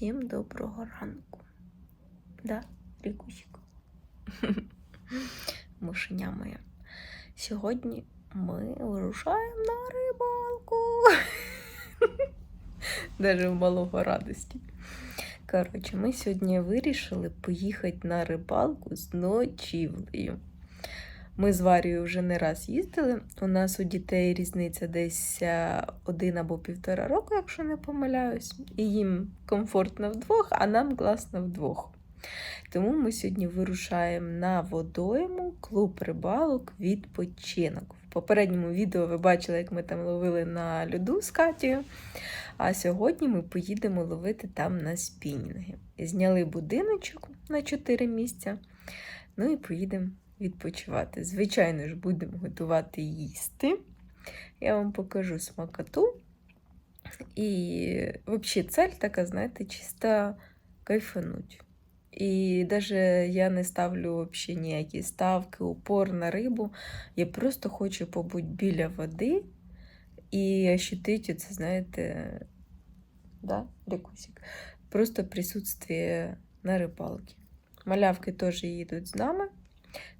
Всім доброго ранку. Да, Рікусік? Мишеня моя. Сьогодні ми вирушаємо на рибалку. Даже в малого радості. Коротше, ми сьогодні вирішили поїхати на рибалку з ночівлею. Ми з Варією вже не раз їздили. У нас у дітей різниця десь е, один або півтора року, якщо не помиляюсь. І їм комфортно вдвох, а нам класно вдвох. Тому ми сьогодні вирушаємо на водойму клуб рибалок відпочинок. В попередньому відео ви бачили, як ми там ловили на льоду з Катією. А сьогодні ми поїдемо ловити там на спінінги. Зняли будиночок на 4 місця. Ну і поїдемо відпочивати. Звичайно ж, будемо готувати їсти. Я вам покажу смакоту. І взагалі цель така, знаєте, чисто кайфануть. І навіть я не ставлю вообще ніякі ставки, упор на рибу. Я просто хочу побути біля води і ощутити це, знаєте, да, Рікусик? Просто присутствие на рибалці. Малявки теж їдуть з нами,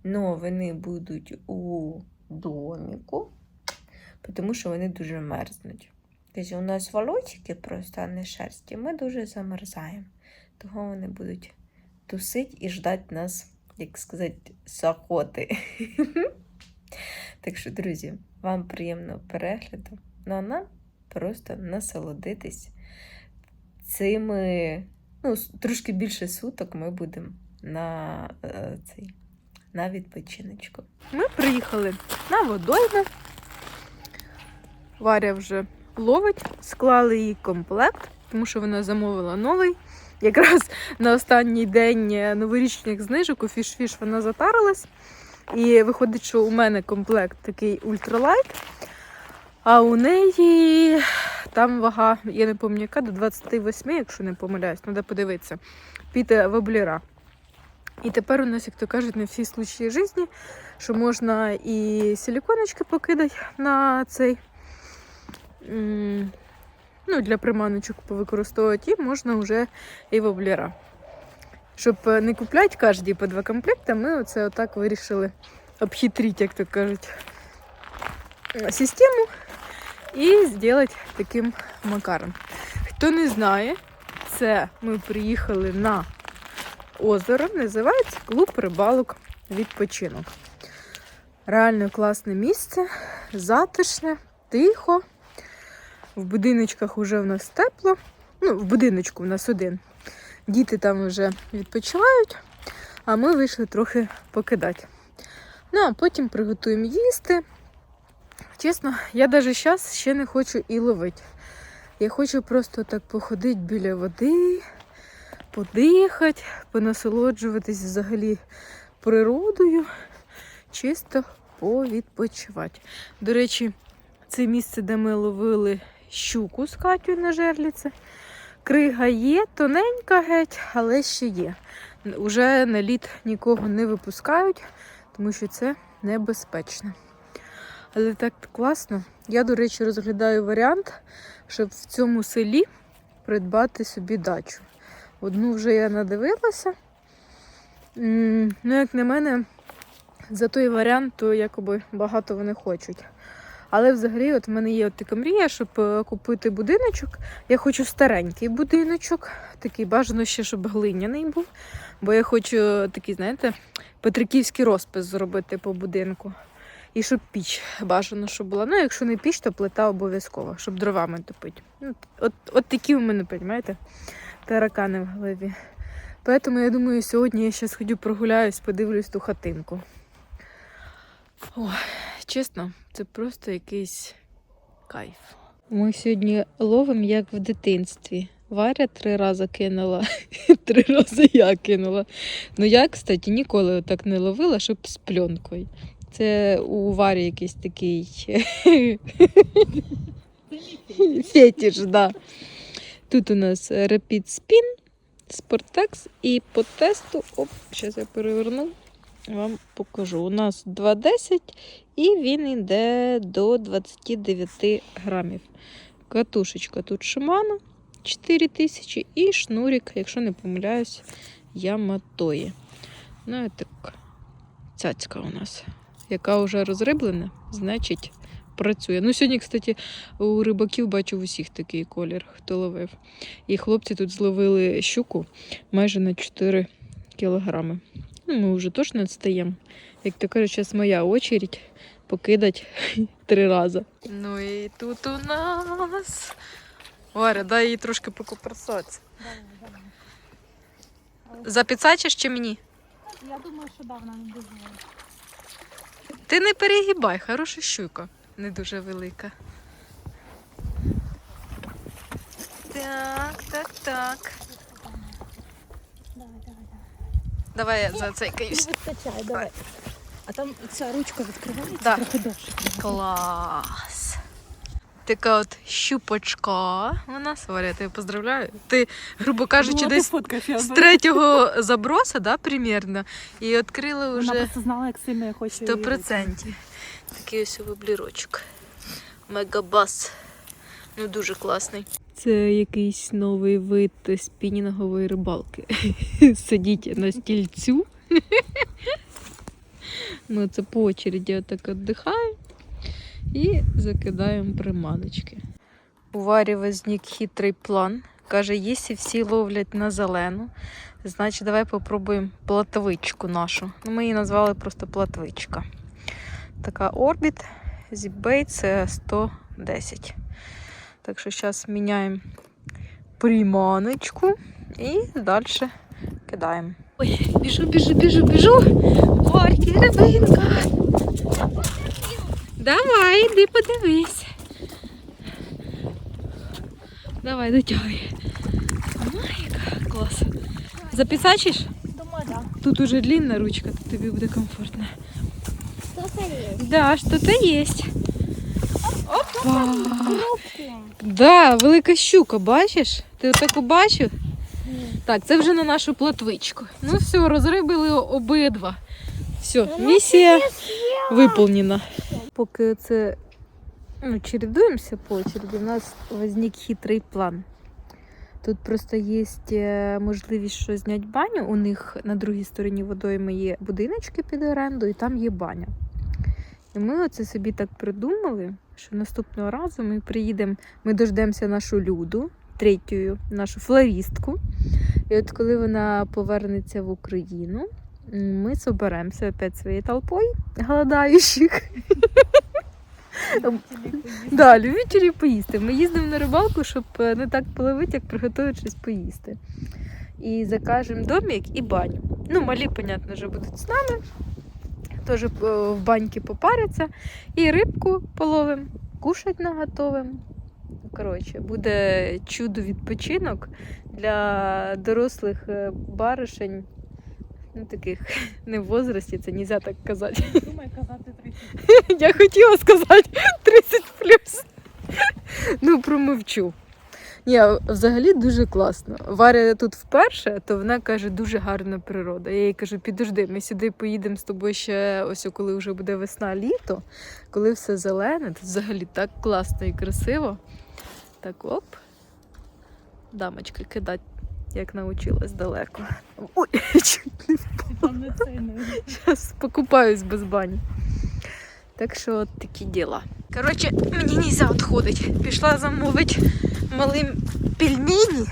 але вони будуть у доміку, тому що вони дуже мерзнуть. Тобто у нас волосики просто, а не шерсті, ми дуже замерзаємо. Того вони будуть тусить і ждать нас, як сказати, з охоти. Так що, друзі, вам приємного перегляду. Ну а нам просто насолодитись цими, ну, трошки більше суток ми будемо на е, цей на відпочиночку. Ми приїхали на водойму. Варя вже ловить, склали їй комплект, тому що вона замовила новий. Якраз на останній день е, новорічних знижок у фіш-фіш вона затарилась. І виходить, що у мене комплект такий ультралайт, а у неї там вага, я не пам'ятаю, яка, до 28, якщо не помиляюсь, треба подивитися, під воблера. І тепер у нас, як то кажуть, на всі случаї житті, що можна і силіконочки покидати на цей. Ну, для приманочок повикористовувати, і можна вже і воблера. Щоб не купляти кожні по два комплекти, ми оце отак вирішили обхитрити, як то кажуть, систему і зробити таким макаром. Хто не знає, це ми приїхали на озеро, називається клуб рибалок відпочинок. Реально класне місце, затишне, тихо. В будиночках вже в нас тепло. Ну, в будиночку в нас один. Діти там вже відпочивають, а ми вийшли трохи покидати. Ну, а потім приготуємо їсти. Чесно, я навіть зараз ще не хочу і ловити. Я хочу просто так походити біля води, подихати, понасолоджуватись взагалі природою, чисто повідпочивати. До речі, це місце, де ми ловили щуку з Катю на жерліці. Крига є, тоненька геть, але ще є. Уже на лід нікого не випускають, тому що це небезпечно. Але так класно. Я, до речі, розглядаю варіант, щоб в цьому селі придбати собі дачу. Одну вже я надивилася. Ну, як на мене, за той варіант, то якоби багато вони хочуть. Але взагалі, от в мене є от така мрія, щоб е, купити будиночок. Я хочу старенький будиночок, такий бажано ще, щоб глиняний був. Бо я хочу такий, знаєте, петриківський розпис зробити по будинку. І щоб піч бажано, щоб була. Ну, якщо не піч, то плита обов'язково, щоб дровами топити. Ну, от, от такі у мене, розумієте, таракани в голові. Тому я думаю, сьогодні я ще сходю прогуляюсь, подивлюсь ту хатинку. Ой, чесно, це просто якийсь кайф. Ми сьогодні ловимо як в дитинстві. Варя три рази кинула, три рази я кинула. Ну я, кстати, ніколи так не ловила, щоб з пленкою. Це у Варі якийсь такий фетиш, да. Тут у нас Rapid Spin, Sportex і по тесту, оп, зараз я переверну, вам покажу. У нас 2,10 і він йде до 29 грамів. Катушечка тут Shimano, 4 тисячі і шнурик, якщо не помиляюсь, Яматої. Ну, і так, цяцька у нас, яка вже розриблена, значить працює. Ну, сьогодні, кстати, у рибаків бачу в усіх такий колір, хто ловив. І хлопці тут зловили щуку майже на 4 кілограми. Ну, ми вже точно відстаємо. Як то кажуть, зараз моя очередь покидать три рази. Ну і тут у нас. Варя, дай їй трошки покуперсатися. Запіцачиш чи мені? Я думаю, що да, вона не дуже. Ти не перегибай, хороша щука. Не дуже велика. Так, так, так. Давай, давай, Давай я за цей давай. каюсь. Вистачає, давай. А там ця ручка відкривається Да. трохи довше. Клас. Така от щупочка. Вона Варя, я тебе поздравляю. Ти, грубо кажучи, десь з третього заброса, да, примерно, і відкрила Вона вже просто знала, як сильно я хочу сто процентів. Такий ось воблірочок. Мегабас. Ну, дуже класний. Це якийсь новий вид спінінгової рибалки. Сидіть на стільцю. Ми це по очереді отак віддихаємо і закидаємо приманочки. У Варі возник хитрий план. Каже, якщо всі ловлять на зелену, значить давай попробуємо платвичку нашу. Ну, ми її назвали просто платвичка. Така орбіт, зіпбейт це 110. Так що зараз міняємо приманочку і далі кидаємо. Ой, біжу, біжу, біжу, біжу. Варті, рибинка. Давай, іди подивись. Давай, дотягуй. Ой, яка клас. Запісачиш? Думаю, да. Тут уже длинна ручка, тут тобі буде комфортно. Что-то есть. Да, что-то есть. Опа! Да, велика щука, бачиш? Ти отаку бачив? Так, це вже на нашу платвичку. Ну все, розрибили обидва. Все, місія виповнена. Поки це ну, чередуємося по очереді, у нас возник хитрий план. Тут просто є е, можливість що зняти баню. У них на другій стороні водойми є будиночки під оренду, і там є баня. І ми оце собі так придумали, що наступного разу ми приїдемо, ми дождемося нашу люду, третю, нашу флористку. І от коли вона повернеться в Україну, ми соберемося опять своєю толпою голодаючих. Да, любителі поїсти. Ми їздимо на рибалку, щоб е, не так половити, як приготувати щось поїсти. І закажемо домик і баню. Ну, малі, понятно, вже будуть з нами. Теж е, в баньки попаряться. І рибку половимо, кушать наготовимо. Коротше, буде чудо відпочинок для дорослих е, баришень. Ну, таких не в возрасті, це нельзя так казати. Думаю, казати 30. Я хотіла сказати 30 плюс. Ну, промовчу. Ні, взагалі дуже класно. Варя тут вперше, то вона каже, дуже гарна природа. Я їй кажу, підожди, ми сюди поїдемо з тобою ще ось коли вже буде весна, літо, коли все зелене, тут взагалі так класно і красиво. Так оп. Дамочка кидать, як навчилась далеко. Ой, чуть не не не. Зараз покупаюсь без бані. Так що от такі діла. Коротше, мені нельзя відходити. Пішла замовити малим пельмені.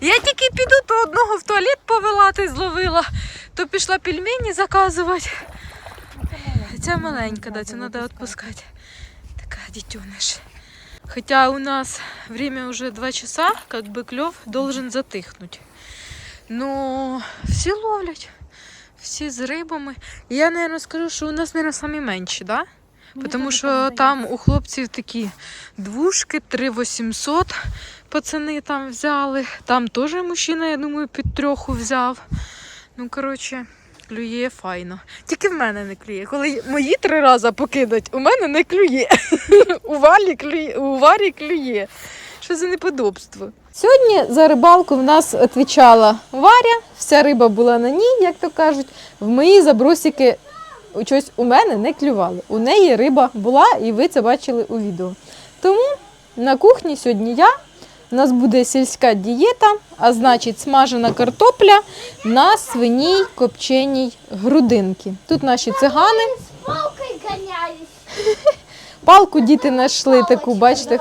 Я тільки піду, то одного в туалет повела, ти зловила, то пішла пельмені заказувати. Ця маленька, да, цю треба відпускати. Така дитюниш. Хотя у нас время уже 2 часа, как бы клев должен затихнуть. Ну, всі ловлять, всі з рибами. Я, наверное, скажу, що у нас, наверное, самі менші, да? Тому що там у хлопців такі двушки, 3800 пацани там взяли. Там теж мужчина, я думаю, під трьоху взяв. Ну, коротше, клює файно. Тільки в мене не клює. Коли мої три рази покидать, у мене не клює. У Валі клює, у Варі клює. Що за неподобство? Сьогодні за рибалку в нас відповідала Варя, вся риба була на ній, як то кажуть. В мої забросики щось у мене не клювали. У неї риба була, і ви це бачили у відео. Тому На кухні сьогодні я. У нас буде сільська дієта, а значить смажена картопля на свиній копченій грудинки. Тут наші цигани. палкой гонялись. Палку діти знайшли таку, бачите,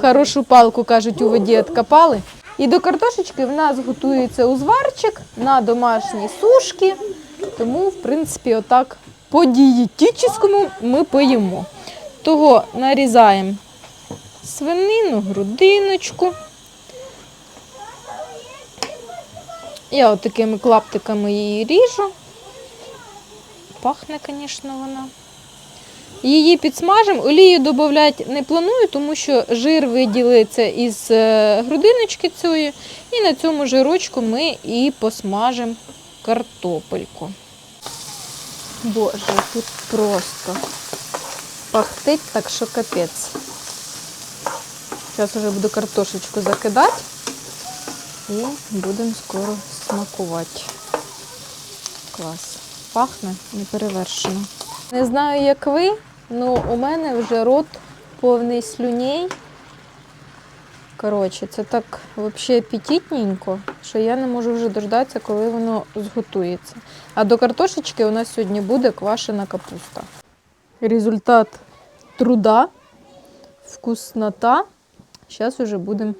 хорошу палку, кажуть, у воді відкопали. І до картошечки в нас готується узварчик на домашній сушки. Тому, в принципі, отак по дієтичному ми поїмо. Того нарізаємо свинину, грудиночку. Я от такими клаптиками її ріжу. Пахне, звісно, вона. Її підсмажимо. Олію додати не планую, тому що жир виділиться із е, грудиночки цієї. І на цьому жирочку ми і посмажимо картопельку. Боже, тут просто пахтить так, що капець. Зараз вже буду картошечку закидати і будемо скоро смакувати. Клас. Пахне неперевершено. Не знаю, як ви, але у мене вже рот повний слюней. Коротше, це так взагалі апетитненько, що я не можу вже дождатися, коли воно зготується. А до картошечки у нас сьогодні буде квашена капуста. Результат труда, вкуснота. Зараз вже будемо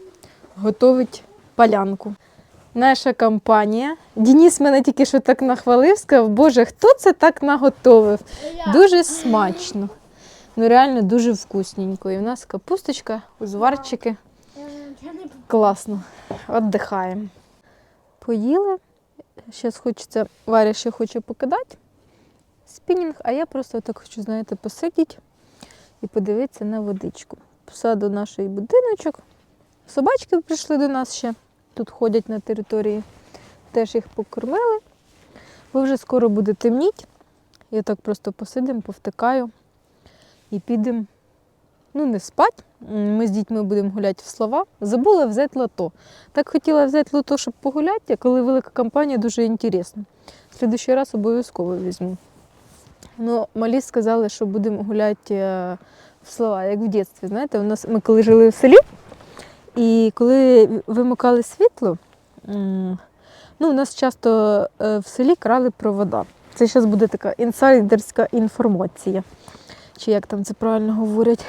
готувати полянку. Наша компанія. Денис мене тільки що так нахвалив, сказав, Боже, хто це так наготовив? Дуже смачно. Ну реально дуже вкусненько. І в нас капусточка, узварчики. Класно. Отдихаємо. Поїли. Зараз хочеться, Варя ще хоче покидати спінінг, а я просто так хочу, знаєте, посидіти і подивитися на водичку. Посаду наш будиночок. Собачки прийшли до нас ще. Тут ходять на території. Теж їх покормили. Бо вже скоро буде темніть. Я так просто посидимо, повтикаю і підемо. Ну, не спать. Ми з дітьми будемо гуляти в слова. Забула взяти лото. Так хотіла взяти лото, щоб погуляти, а коли велика компанія, дуже інтересно. В следующий раз обов'язково візьму. Ну, малі сказали, що будемо гуляти е, в слова, як в дитинстві. Знаєте, у нас ми коли жили в селі, і коли вимикали світло, ну, у нас часто е, в селі крали провода. Це зараз буде така інсайдерська інформація, чи як там це правильно говорять.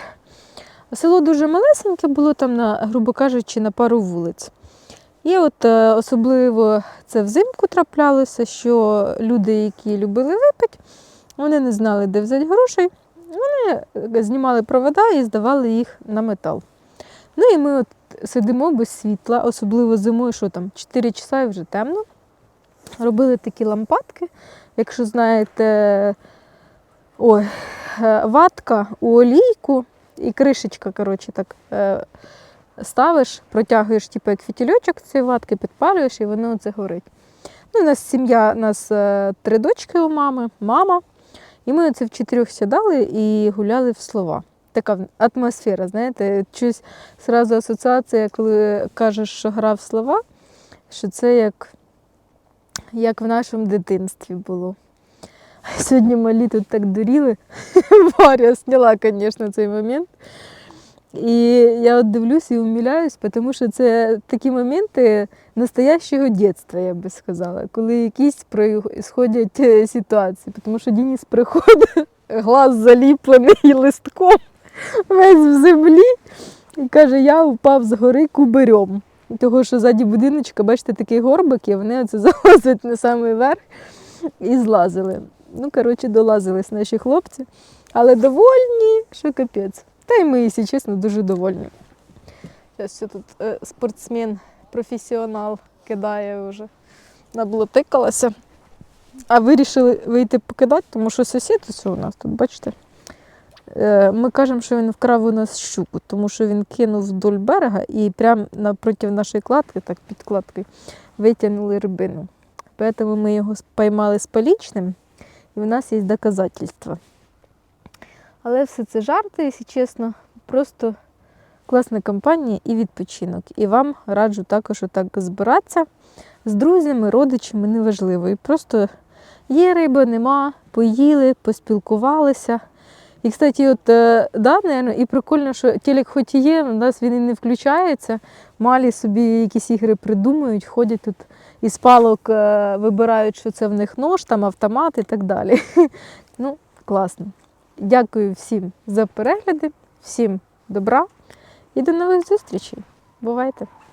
Село дуже малесеньке було там, на, грубо кажучи, на пару вулиць. І от е, особливо це взимку траплялося, що люди, які любили випити, вони не знали, де взяти грошей. Вони е, знімали провода і здавали їх на метал. Ну і ми от сидимо без світла, особливо зимою, що там 4 часа і вже темно. Робили такі лампадки. Якщо знаєте, ой, е, ватка у олійку і кришечка, коротше, так е, ставиш, протягуєш, типу, як фітільочок цієї ватки, підпалюєш і воно це горить. Ну, у нас сім'я, у нас е, три дочки у мами, мама. І ми оце в чотирьох сідали і гуляли в слова. Така атмосфера, знаєте, щось зразу асоціація, коли кажеш, що грав слова, що це як, як в нашому дитинстві було. Сьогодні малі тут так дуріли. Варя зняла, звісно, цей момент. І я от дивлюсь і умиляюсь, тому що це такі моменти настоящого дитинства, я би сказала, коли якісь происходять е, ситуації. Тому що Денис приходить, глаз заліплений листком, весь в землі, і каже, я впав з гори кубарем. Того, що ззаді будиночка, бачите, такий горбик, і вони оце залазять на самий верх і злазили. Ну, коротше, долазились наші хлопці, але довольні, що капець. Та й ми, якщо чесно, дуже довольні. Зараз все тут е, спортсмен, професіонал кидає вже. Наблотикалася. А вирішили вийти покидати, тому що сусід ось у нас тут, бачите. Е, Ми кажемо, що він вкрав у нас щуку, тому що він кинув вдоль берега і прямо напроти нашої кладки, так під кладкою, витягнули рибину. Тому ми його спіймали з полічним, і в нас є доказательства. Але все це жарти, якщо чесно, просто класна компанія і відпочинок. І вам раджу також отак збиратися з друзями, родичами, неважливо. І просто є риба, нема, поїли, поспілкувалися. І, кстати, от, е, да, наверно, і прикольно, що телек хоч і є, у нас він і не включається. Малі собі якісь ігри придумують, ходять тут із палок, е, вибирають, що це в них нож, там автомат і так далі. Ну, класно. Дякую всім за перегляди, всім добра і до нових зустрічей. Бувайте!